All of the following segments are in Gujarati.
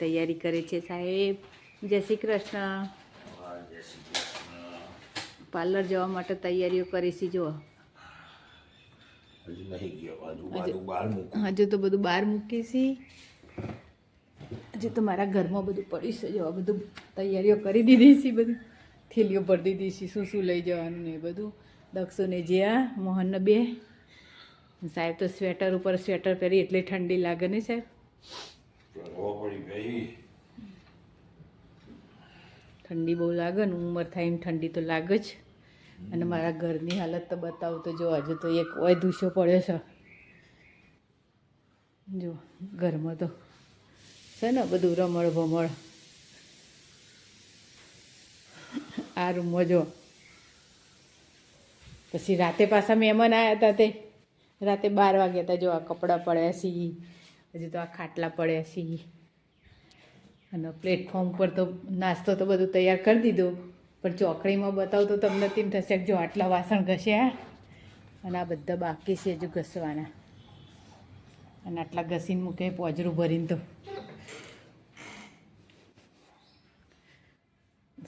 તૈયારી કરે છે સાહેબ. જય શ્રી કૃષ્ણ. પાર્લર જવા માટે તૈયારીઓ કરી છે જો હજુ તો બધું બહાર મૂકી છે. હજુ તો મારા ઘરમાં બધું પડ્યું છે જવા બધું તૈયારીઓ કરી દીધી છે બધું. થેલીઓ ભરી દીધી છે શું શું લઈ જવાનું ને એ બધું. દક્ષો ને જ્યાં મોહનને બે. સાહેબ તો સ્વેટર ઉપર સ્વેટર પહેરી એટલી ઠંડી લાગે ને સાહેબ? પડી ગઈ. ઠંડી બહુ લાગે ને ઉંમર થાય એમ ઠંડી તો લાગે જ. અને મારા ઘરની હાલત તો બતાવું તો જો હજુ તો એક ઓય દૂષો પડ્યો છે. જો ઘરમાં તો છે ને બધું રમણ ભમણ. આ રૂમમાં જો. પછી રાતે પાછા મહેમાન આવ્યા હતા તે. રાતે બાર વાગ્યા હતા જો આ કપડાં પડ્યા છે હજુ તો આ ખાટલા પડ્યા છે અને પ્લેટફોર્મ પર તો નાસ્તો તો બધું તૈયાર કરી દીધો. પણ ચોકડીમાં બતાવું તો તમને તેમ થશે જો આટલા વાસણ ઘસ્યા અને આ બધા બાકી છે હજુ ઘસવાના. અને આટલા ઘસીને મૂકે, પોજરું ભરીને તો.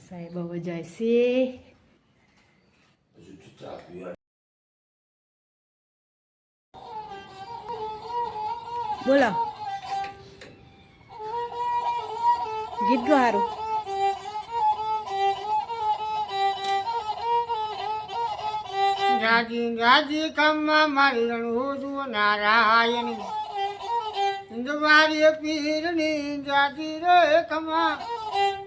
સાહેબ, હવે જાય છે. બોલો. ગીત ગો હારું જાજી જાજી કમ્મા મારી રોજુ નારાયણ. પીર પીરની જાજી રે કમ્મા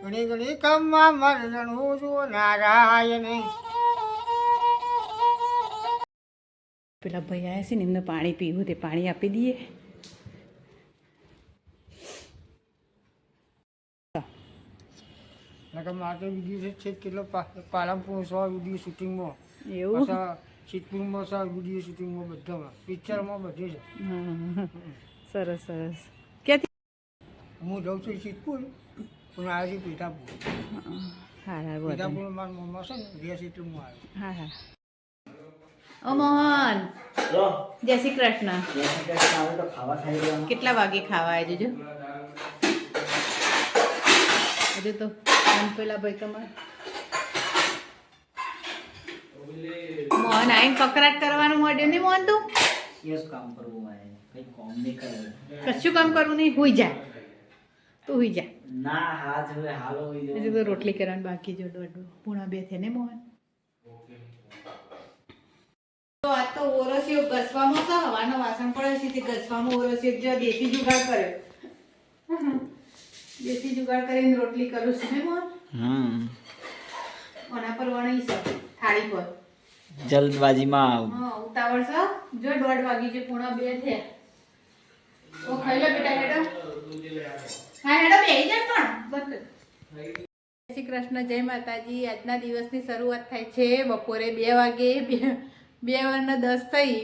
ઘણી ઘણી કમ્મા મારી રણુ નારાયણ. પેલા ભાઈ આવ્યા છે ને એમને પાણી પીવું તે પાણી આપી દઈએ. નકર માટે વીડિયો છે કેટલો પાલનપુર સો વીડિયો શૂટિંગમાં એવું? પાછા સિદ્ધપુરમાં સો વીડિયો શૂટિંગમાં બધામાં. પિક્ચરમાં બધે છે. સરસ સરસ. ક્યાંથી? હું જાઉં છું સિદ્ધપુર પણ આવ્યો છું પીઠાપુર. હા હા પીઠાપુર મારા મમ્મા છે ને રેસ એટલે હું આવ્યો હા હા. ઓ મોહન. જય શ્રી કૃષ્ણ. કેટલા વાગે ખાવા આવી જજો હજુ તો આમ પેલા ભાઈ તમારે. મોહન આઈ કકરાટ કરવાનું મળ્યું નહીં મોહન તું? યસ કામ કરવું મારે કઈ કામ નહીં કરવું કશું કામ કરવું નહીં હોઈ જા. તું હોઈ જા. ના હાથ હવે હાલો હોય હજુ તો રોટલી કરવાની બાકી જો દોઢ પૂણા બે છે ને મોહન તો આ તો ઓરસીઓ ઘસવામાં તો હવાનો વાસણ પડે છે તે ઘસવામાં ઓરસિયો જો દેશી જુગાડ કર્યો. દેશી જુગાડ કરીને રોટલી કરું છું ને હમ. કોના પર વણી છે થાળી પર. જલ્દબાજીમાં. હા ઉતાવળ છે જો દોઢ વાગી છે પૂણા બે થયા. ઓ ખાઈ લે બેટા હેડો હા હેડો બેહી જા પણ બસ શ્રી કૃષ્ણ જય માતાજી. આજના દિવસની શરૂઆત થાય છે બપોરે બે વાગે બે વાગના દસ થઈ.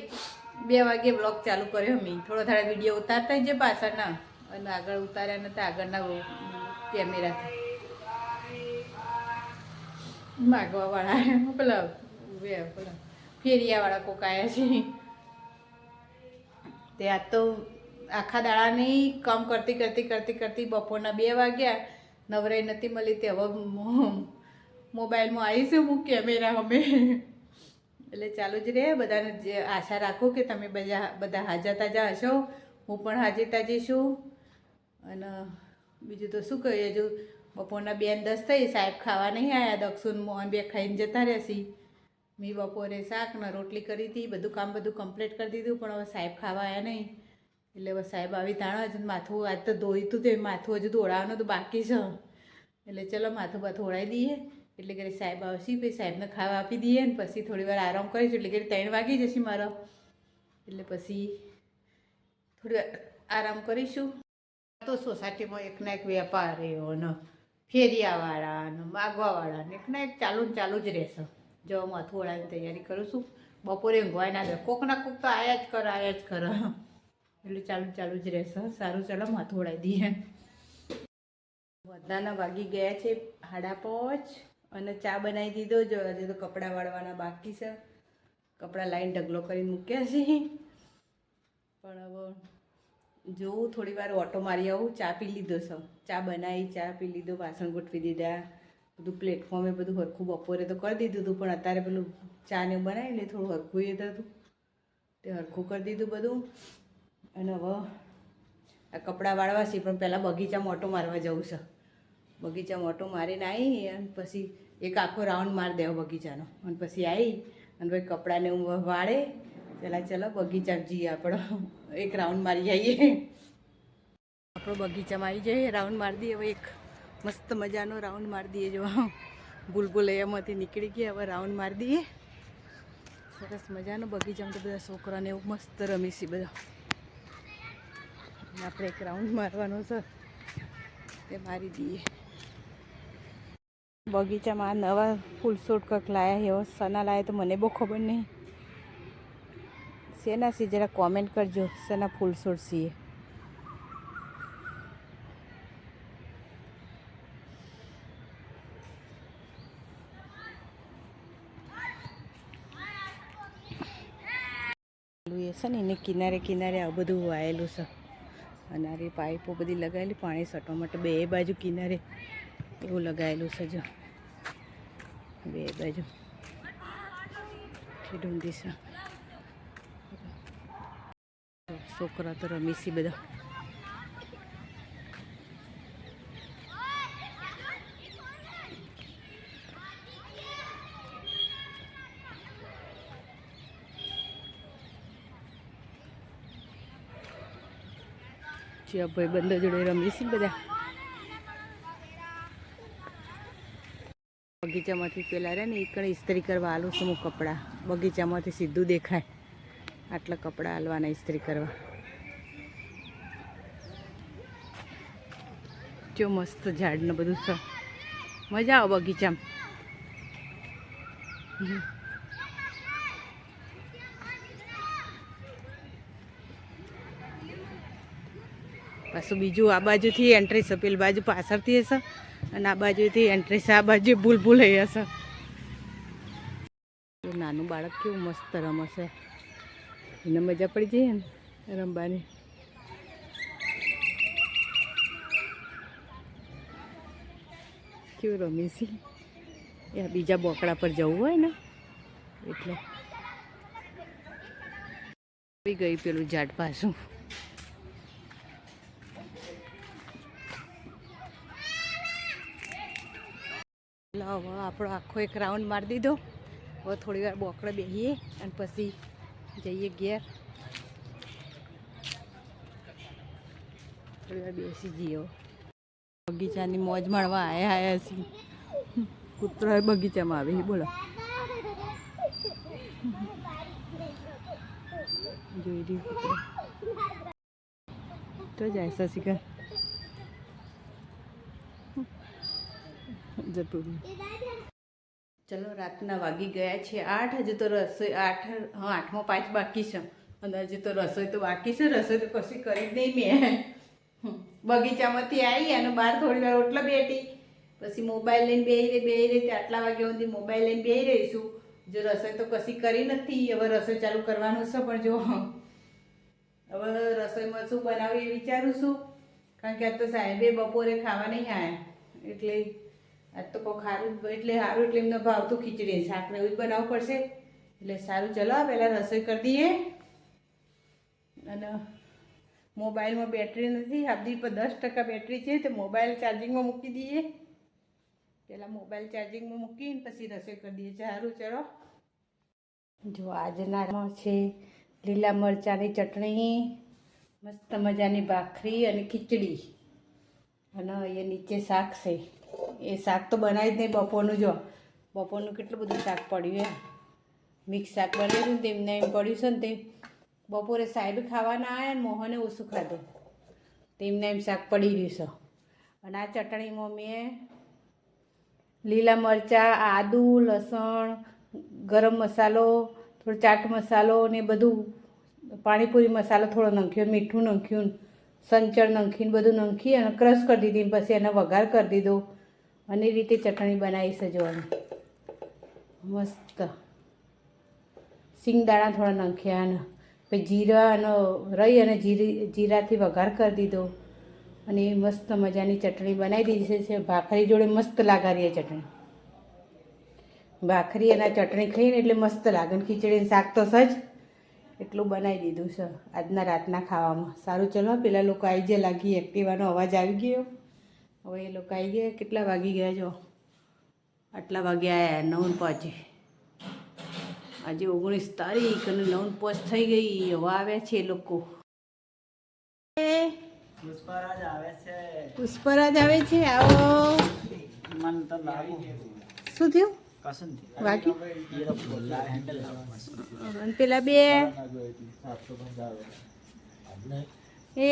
બે વાગે બ્લોગ ચાલુ કર્યો મેં થોડો થોડા વીડિયો ઉતારતા જે પાછળના. અને આગળ ઉતાર્યા નતા આગળના કેમેરાથી. માગવા વાળા પેલા પેલા ફેરિયા વાળા કોક આવ્યા છે. તે આ તો આખા દાડાની કામ કરતી કરતી કરતી કરતી બપોરના બે વાગ્યા. નવરાઈ નથી મળી તે હવે મોબાઈલમાં આવીશું હું કેમેરા અમે એટલે ચાલુ જ રહે બધાને જે આશા રાખું કે તમે બધા બધા હાજર તાજા હશો. હું પણ હાજર તાજી છું. અને બીજું તો શું કહીએ હજુ બપોરના બેન દસ થઈ, સાહેબ ખાવા નહીં આવ્યા દક્ષુન મોહન બે ખાઈને જતા રહેશી મેં બપોરે શાક ને રોટલી કરી હતી, બધું કામ બધું કમ્પ્લીટ કરી દીધું, પણ હવે સાહેબ ખાવા આવ્યા નહીં. એટલે હવે સાહેબ આવી તાણા હજુ માથું, આજ તો ધોયું હતું તે માથું હજુ ધોળાવાનું તો બાકી છે. એટલે ચલો માથું બાથું ઓળાવી દઈએ. એટલે કરી સાહેબ આવશે, પછી સાહેબને ખાવા આપી દઈએ ને પછી થોડી વાર આરામ કરીશું, એટલે કરી ત્રણ વાગી જશે મારો. એટલે પછી થોડી વાર આરામ કરીશું. તો સોસાયટીમાં એકના એક વેપારીઓ ને ફેરિયાવાળા ને માગવાવાળા ને એકના એક ચાલુ ને ચાલુ જ રહેશે. જો માથું ઓળાની તૈયારી કરું છું, બપોરે ઊંઘવાય ના દે કોક ના કોક તો આયા જ કર, આયા જ કર. એટલે ચાલુ ચાલુ જ રહેશે. સારું, ચાલો માથું ઓળાવી દઈએ. બધાના વાગી ગયા છે હાડા પોચ અને ચા બનાવી દીધો. જો હજી તો કપડાં વાળવાના બાકી છે. કપડાં લાઈન ઢગલો કરીને મૂક્યા છે. પણ હવે જોઉં, થોડી વાર ઓટો મારી આવું, ચા પી લીધો છે ચા બનાવી, ચા પી લીધો, વાસણ ગોઠવી દીધા. બધું પ્લેટફોર્મે બધું હરખું બપોરે તો કરી દીધું હતું, પણ અત્યારે પેલું ચા ને એવું બનાવી લે, થોડું હરખું એ હતું તે હરખું કરી દીધું બધું. અને હવે આ કપડાં વાળવા છે, પણ પહેલાં બગીચામાં ઓટો મારવા જવું છે. બગીચામાં ઓટો મારીને આવી અને પછી એક આખો રાઉન્ડ મારી દેવો બગીચાનો. અને પછી આવી અને પછી કપડાને હું વાળે પહેલાં ચલો, બગીચા જઈએ આપણો. એક રાઉન્ડ મારી આવીએ આપણો બગીચામાં આવી જઈએ, રાઉન્ડ મારી દઈએ. હવે એક મસ્ત મજાનો રાઉન્ડ મારી દઈએ. જો ભૂલભુલૈયામાંથી નીકળી ગયા, હવે રાઉન્ડ મારી દઈએ. સરસ મજાનો બગીચામાં તો બધા છોકરાને એવું મસ્ત રમીશી બધા. આપણે એક રાઉન્ડ મારવાનો છે. તે મારી દઈએ. બગીચામાં નવા નવા ફૂલછોડ કંઈક લાયા એવો સના લાયા તો મને બહુ ખબર નહીં. શેના છે જરા કોમેન્ટ કરજો શેના ફૂલછોડ છીએ સીએ એ છે ને, એને કિનારે કિનારે આ બધું વાયેલું છે. અને પાઇપો બધી લગાવેલી પાણી સટવા માટે બે બાજુ કિનારે એવું લગાવેલું છે જો. બે બાજુ. ઢૂંઢી છે. છોકરા તો રમી છે બધા. જ્યાં ભાઈ બંધ જોડે રમી છે બધા. બગીચામાંથી પેલા રહે ને એ કણ ઇસ્ત્રી કરવા આલું છું હું કપડાં. બગીચામાંથી સીધું દેખાય. આટલા કપડાં હાલવાના ઇસ્ત્રી કરવા. જો મસ્ત ઝાડ ને બધું છે મજા આવે બગીચામાં. પાછું બીજું આ બાજુથી એન્ટ્રી છે, પેલી બાજુ પાછળથી હશે અને આ બાજુથી એન્ટ્રી છે, આ બાજુ ભૂલ ભૂલ હશે. નાનું બાળક કેવું મસ્ત રમશે. એને મજા પડી જઈએ ને રમવાની. કેવું રમી એ બીજા બોકડા પર જવું હોય ને, એટલે. ગઈ પેલું ઝાડ પાછું. હવે આપણો આખો એક રાઉન્ડ મારી દીધો. હવે થોડી વાર બોકડે બેસીએ અને પછી જઈએ ઘેર. થોડી વાર બેસી જઈએ. બગીચાની મોજ માણવા આયા આયા છીએ. કૂતરો બગીચામાં આવે બોલો. જોઈ રહ્યું કૂતરો. તો જાય શશિકર. જતું ચલો, રાતના વાગી ગયા છે આઠ. હજુ તો રસોઈ આઠ, હા, આઠમો પાંચ બાકી છે. અને હજુ તો રસોઈ તો બાકી છે. રસોઈ તો કશી કરી જ નહીં મેં. બગીચામાંથી આવી અને બહાર થોડી વાર ઓટલા બેઠી. પછી મોબાઈલ લઈને બેહી રહી બેહી રહી આટલા વાગ્યા સુધી મોબાઈલ લઈને બેહી રહીશું જો રસોઈ તો કશી કરી નથી, હવે રસોઈ ચાલુ કરવાનું છે, પણ જો હવે રસોઈમાં શું બનાવું એ વિચારું છું. કારણ કે આજ તો સાહેબે બપોરે ખાવા નહીં આવ્યા એટલે આજ તો કોઈ ખારું એટલે સારું એટલે એમને ભાવતું ખીચડી, શાકને એવું જ બનાવવું પડશે. એટલે સારું, ચલો પહેલાં રસોઈ કરી દઈએ. અને મોબાઈલમાં બેટરી નથી આપણી પર દસ ટકા બેટરી છે, તો મોબાઈલ ચાર્જિંગમાં મૂકી દઈએ. પહેલાં મોબાઈલ ચાર્જિંગમાં મૂકીને પછી રસોઈ કરી દઈએ. સારું, ચલો. જો આજના છે લીલા મરચાંની ચટણી, મસ્ત મજાની ભાખરી અને ખીચડી. અને એ નીચે શાક છે. એ શાક તો બનાવી જ નહીં બપોરનું, જો. બપોરનું કેટલું બધું શાક પડ્યું એમ. મિક્સ શાક ને તેમને એમ પડ્યું છે ને તે બપોરે સાહેબ ખાવાના આવ્યા મોહને ઓછું ખાધું. તેમને એમ શાક પડી રહ્યું છે. અને આ ચટણીમાં મેં લીલા મરચાં, આદુ, લસણ, ગરમ મસાલો, થોડો ચાટ મસાલો ને બધું, પાણીપુરી મસાલો થોડો નાખ્યો મીઠું નાખ્યું સંચળ નાખીને બધું નાખી અને ક્રશ કરી દીધી પછી એનો વઘાર કરી દીધો. અને એ રીતે ચટણી બનાવી સજવાની જોવાની. મસ્ત. સિંગદાણા થોડા નાખ્યા અને પછી જીરાનો રહી અને જીરી, જીરાથી વઘાર કરી દીધો. અને એ મસ્ત મજાની ચટણી બનાવી દીધી છે ભાખરી જોડે મસ્ત લાગારી એ ચટણી. ભાખરી અને ચટણી ખાઈને એટલે મસ્ત લાગે ખીચડીને શાક તો સજ. એટલું બનાવી દીધું છે આજના રાતના ખાવામાં. સારું ચલો, પેલા લોકો આવી ગયા, લાગી એક્ટિવાનો અવાજ આવી ગયો. હવે એ લોકો આવી ગયા, કેટલા વાગી ગયા જો? આટલા વાગ્યા આવ્યા નવ પાંચે. આજે ઓગણીસ તારીખ અને નવ પોસ્ટ થઈ ગઈ હવે આવ્યા છે લોકો. પુષ્પરાજ આવે છે. પુષ્પરાજ આવો મન તો લાગુ. શું થયું? અને પેલા બે. એ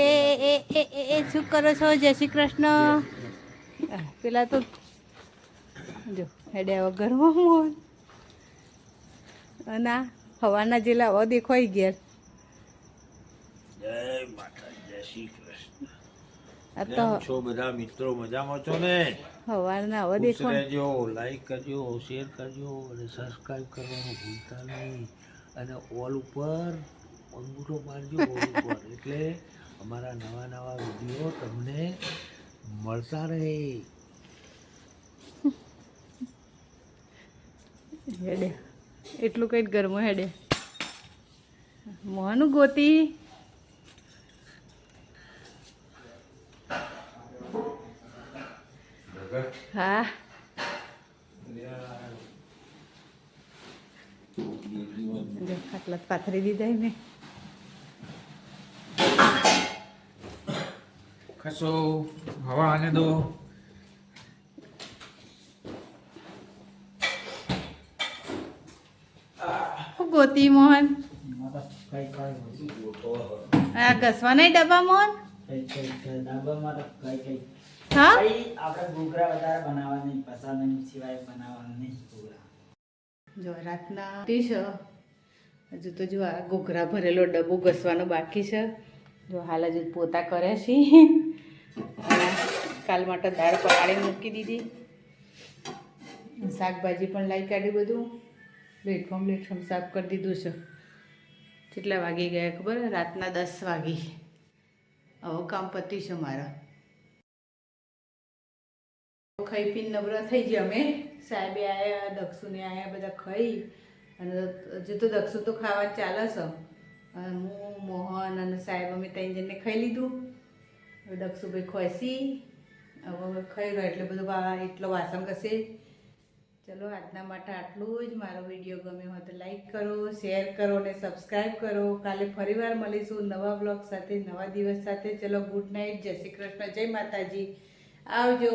એ એ એ એ શું કરો છો? જય શ્રી કૃષ્ણ. પેલા તો જો હેડ્યા વગર મોહન અને હવાના જેલા હવે દેખાઈ ગયા. જય માતા જય શ્રી કૃષ્ણ. આ તો છો બધા મિત્રો? મજામાં છો ને? હવાના હવે દેખો રહેજો લાઈક કરજો શેર કરજો અને સબસ્ક્રાઇબ કરવાનું ભૂલતા નહીં. અને ઓલ ઉપર અંગૂઠો મારજો ઓલ ઉપર. એટલે અમારા નવા નવા વીડિયો તમને મળતા રહે. એટલું કંઈ ગરમો હેડે. મોહનું ગોતી. હા. જ પાથરી દીધા મેં ખસો, હવા આને દો. ગોતી મોહન? આ ઘસવાના ડબ્બા મોહન? હા? જો રાતના હજુ તો જો આ ભરેલો ડબ્બો ઘસવાનો બાકી છે. જો હાલ હજુ પોતા કરે છે. કાલ માટે દાળ પલાળી મૂકી દીધી. શાકભાજી પણ લાવી કાઢ્યું બધું. પ્લેટફોર્મ પ્લેટફોર્મ સાફ કરી દીધું છે. કેટલા વાગી ગયા ખબર? રાતના દસ વાગી. હવે કામ પતી છે મારા. ખાઈ પીને નબળા થઈ ગયા અમે. સાહેબે આવ્યા દક્ષુને આવ્યા બધા ખાઈ. અને હજુ તો દક્ષુ તો ખાવા ચાલે છે. હું, મોહન અને સાહેબ અમે ત્રણ જણને ખાઈ લીધું. દક્ષુભાઈ ખોસી હવે ખાઈ રહ્યો, એટલે બધું એટલો વાસણ કશે ચલો, આજના માટે આટલું જ. મારો વીડિયો ગમ્યો હોય તો લાઈક કરો શેર કરો અને સબસ્ક્રાઈબ કરો. કાલે ફરીવાર મળીશું નવા બ્લોગ સાથે, નવા દિવસ સાથે. ચલો ગુડ નાઇટ જય શ્રી કૃષ્ણ. જય માતાજી. આવજો.